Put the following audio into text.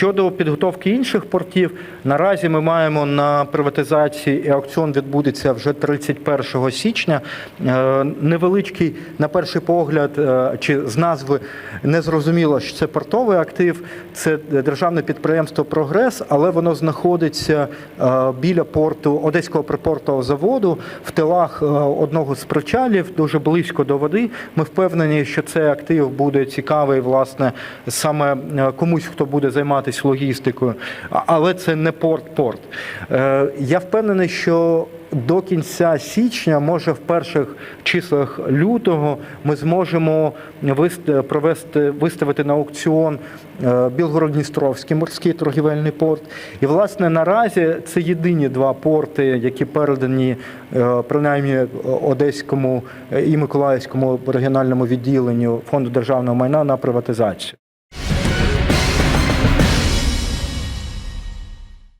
Щодо підготовки інших портів, наразі ми маємо на приватизації і аукціон відбудеться вже 31 січня. Е, Невеличкий, на перший погляд, е, чи з назви не зрозуміло, що це портовий актив, це державне підприємство Прогрес, але воно знаходиться е, біля порту Одеського припортового заводу в тилах одного з причалів, дуже близько до води. Ми впевнені, що цей актив буде цікавий, власне, саме комусь, хто буде займатися логістикою, але це не порт-порт. Е, Я впевнений, що до кінця січня, може в перших числах лютого, ми зможемо провести виставити на аукціон е, Білгород-Дністровський морський торгівельний порт. І власне наразі це єдині два порти, які передані е, принаймні Одеському і Миколаївському регіональному відділенню фонду державного майна на приватизацію.